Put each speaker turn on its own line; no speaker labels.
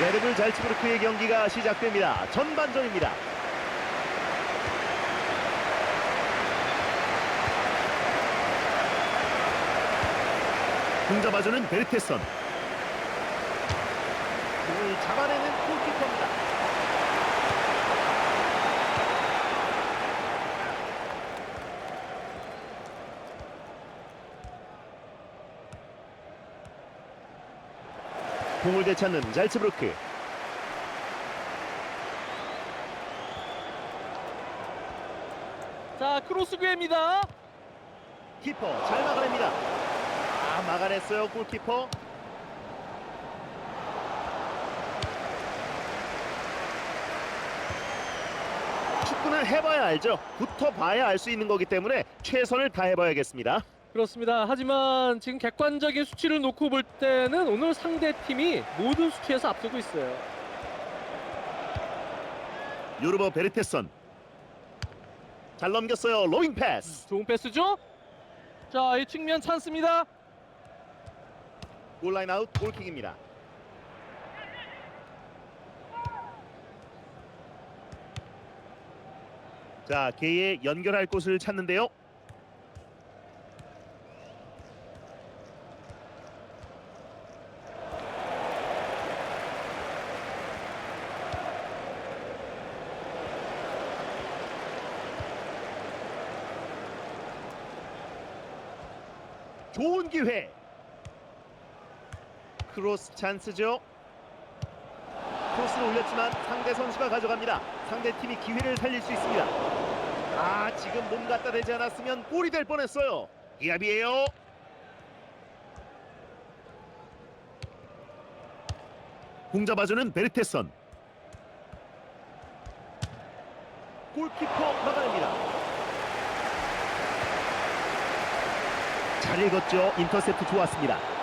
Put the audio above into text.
레드불 잘츠부르크의 경기가 시작됩니다. 전반전입니다. 공 잡아주는 베르테선. 공을 잡아내는 골키퍼입니다. 공을 되찾는 잘츠부르크.
자 크로스 기회입니다.
키퍼 잘 막아냅니다. 아 막아냈어요 골키퍼. 축구는 해봐야 알죠. 붙어봐야 알 수 있는 거기 때문에 최선을 다해봐야겠습니다.
그렇습니다. 하지만 지금 객관적인 수치를 놓고 볼 때는 오늘 상대 팀이 모든 수치에서 앞서고 있어요.
요르버 베르테선 잘 넘겼어요. 로잉 패스.
좋은 패스죠? 자, 이 측면 찬스입니다.
골라인 아웃 골킥입니다. 자, 개의 연결할 곳을 찾는데요. 좋은 기회. 크로스 찬스죠. 크로스를 올렸지만 상대 선수가 가져갑니다. 상대 팀이 기회를 살릴 수 있습니다. 아 지금 몸 갖다 대지 않았으면 골이 될 뻔했어요. 기합이에요. 공 잡아주는 베르테선. 골키퍼 막아냅니다. 잘 읽었죠. 인터셉트 좋았습니다.